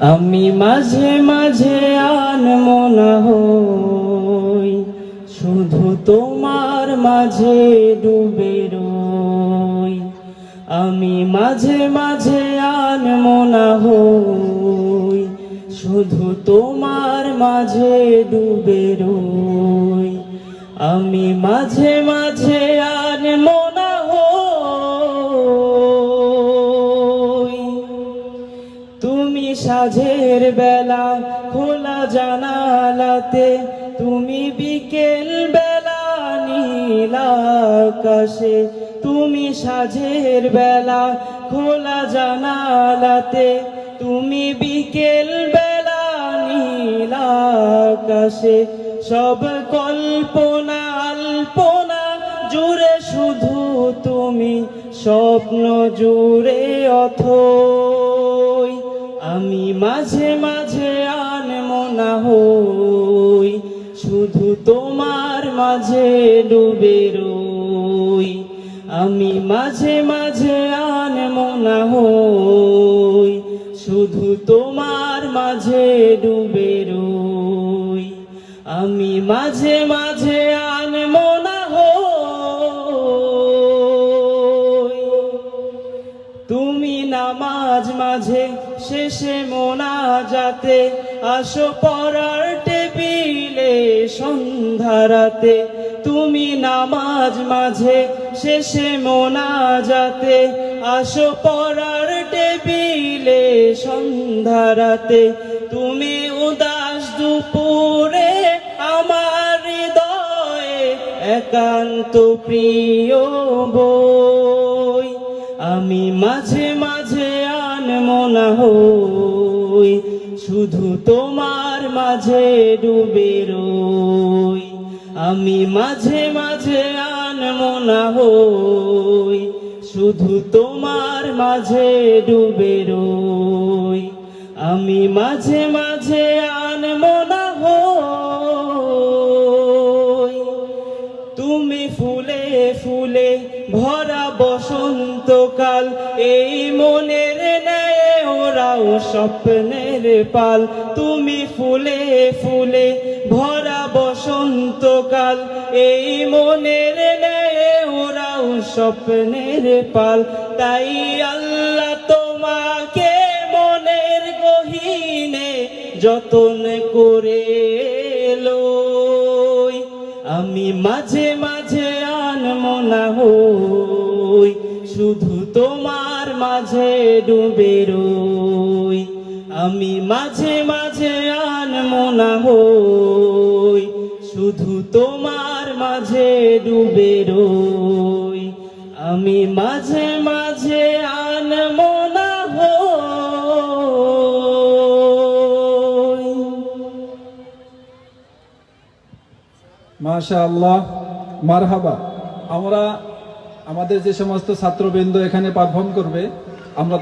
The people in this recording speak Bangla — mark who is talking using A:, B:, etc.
A: আমি মাঝে মাঝে আন আনমনা হই, শুধু তোমার মাঝে ডুবে রই। আমি মাঝে মাঝে আন আনমনা হই, শুধু তোমার মাঝে ডুবে রই। আমি মাঝে মাঝে সাঝের বেলা খোলা জানালাতে তুমি বিকেল বেলা নীল আকাশে তুমি সাঝের বেলা খোলা জানালাতে তুমি বিকেল বেলা নীল আকাশে সব কল্পনা আল্পনা জুড়ে শুধু তুমি স্বপ্ন জুড়ে অথই মাঝে মাঝে আনমনা হই, শুধু তোমার মাঝে ডুবে রই। আমি মাঝে মাঝে আনমনা হই, শুধু তোমার মাঝে ডুবে রই। আমি মাঝে মাঝে নামাজ মাঝে শেষে মোনা যাতে আসো পড়ার টেবিলে সন্ধ্যারাতে তুমি নামাজ মাঝে শেষে মোনা যাতে আসো পড়ার টেবিলে সন্ধ্যারাতে তুমি উদাস দুপুরে আমার হৃদয়ে একান্ত প্রিয় বই আমি মাঝে মাঝে আনমনা হই, শুধু তোমার মাঝে ডুবে রই। আমি মাঝে মাঝে আনমনা হই, শুধু তোমার মাঝে ডুবে রই। আমি মাঝে মাঝে ফুলে ভরা বসন্তকাল, এই মনের নেয় ওরাও স্বপ্নের পাল। তুমি ফুলে ফুলে ভরা বসন্তকাল, এই মনের নেয় ওরাও স্বপ্নের পাল। তাই আল্লাহ তোমাকে মনের গহীনে যতন করে আমি মাঝে মাঝে হই শুধু তোমার মাঝে ডুবে রই। আমি মাঝে মাঝে আনমনা হই শুধু তোমার মাঝে ডুবে রই। আমি মাঝে মাঝে আনমনা হই
B: মাশা আল্লাহ মারহাবা। আমরা আমাদের যে সমস্ত ছাত্রবৃন্দ এখানে পারফর্ম করবে আমরা